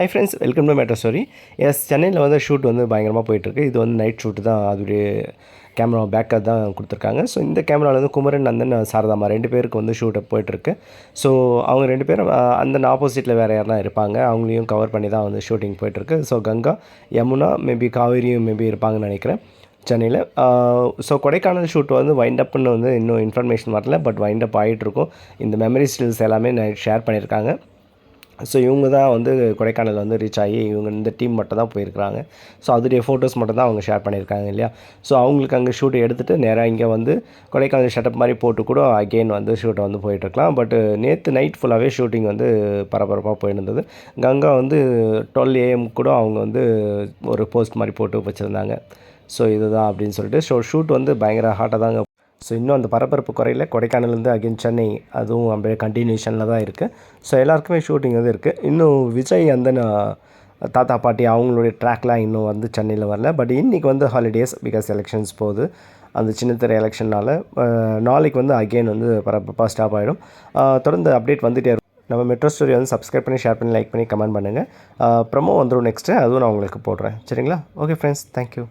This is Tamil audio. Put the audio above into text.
Hi friends welcome to matter sorry yes சென்னையில் வந்து ஷூட் வந்து பயங்கரமாக போயிட்டுருக்கு. இது வந்து நைட் ஷூட்டு தான். அதோடைய கேமரா பேக்கப் தான் கொடுத்துருக்காங்க. ஸோ இந்த கேமராவில் வந்து குமரன் நந்தன் சாரதாமா ரெண்டு பேருக்கு வந்து ஷூட்டை போயிட்டுருக்கு. ஸோ அவங்க ரெண்டு பேரும் அந்த ஆப்போசிட்டில் வேறு யாருனா இருப்பாங்க. அவங்களையும் கவர் பண்ணி தான் வந்து ஷூட்டிங் போயிட்டுருக்கு. ஸோ கங்கா யமுனா மேபி காவேரியும் மேபி இருப்பாங்கன்னு நினைக்கிறேன். சென்னையில் ஸோ கொடைக்கானல் ஷூட் வந்து வைண்ட் வந்து இன்னும் இன்ஃபர்மேஷன் வரல. பட் வைண்ட் அப் ஆகிட்டுருக்கும் இந்த மெமரி ஸ்டில்ஸ் எல்லாமே நைட் ஷேர் பண்ணியிருக்காங்க. ஸோ இவங்க தான் வந்து கொடைக்கானல் வந்து ரீச் ஆகி இவங்க இந்த டீம் மட்டும் தான் போயிருக்கிறாங்க. ஸோ அதோடைய ஃபோட்டோஸ் மட்டும் தான் அவங்க ஷேர் பண்ணியிருக்காங்க இல்லையா? ஸோ அவங்களுக்கு அங்கே ஷூட் எடுத்துகிட்டு நேராக இங்கே வந்து கொடைக்கானல் ஷட்டப் மாதிரி போட்டு கூட அகெயின் வந்து ஷூட்டை வந்து போயிட்டுருக்கலாம். பட் நேற்று நைட் ஃபுல்லாகவே ஷூட்டிங் வந்து பரபரப்பாக போயிருந்தது. கங்கா வந்து டுவெல் ஏஎம் கூட அவங்க வந்து ஒரு போஸ்ட் மாதிரி போட்டு வச்சுருந்தாங்க. ஸோ இதுதான் அப்படின்னு சொல்லிட்டு ஸோ ஷூட் வந்து பயங்கர ஹாட்டாக தாங்க ஸோ இன்னும் அந்த பரபரப்பு குறையில கொடைக்கானல்லேருந்து அகைன் சென்னை அதுவும் அப்படியே கண்டினியூஷனில் தான் இருக்குது ஸோ எல்லாருக்குமே ஷூட்டிங் வந்து இருக்குது இன்னும் விஜய் அந்த தாத்தா பாட்டி அவங்களுடைய ட்ராக்லாம் இன்னும் வந்து சென்னையில் வரல. பட் இன்றைக்கி வந்து ஹாலிடேஸ் பிகாஸ் எலெக்ஷன்ஸ் போகுது. அந்த சின்னத்திரை எலெக்ஷனால் நாளைக்கு வந்து அகெயின் வந்து பரபரப்பாக ஸ்டாப் ஆகிடும் தொடர்ந்து அப்டேட் வந்துகிட்டே இருக்கும். நம்ம மெட்ரோ ஸ்டோரி வந்து சப்ஸ்கிரைப் பண்ணி ஷேர் பண்ணி லைக் பண்ணி கமெண்ட் பண்ணுங்கள் ப்ரமோ வந்துடும் நெக்ஸ்ட்டு அதுவும் நான் உங்களுக்கு போடுறேன். சரிங்களா? Okay friends thank you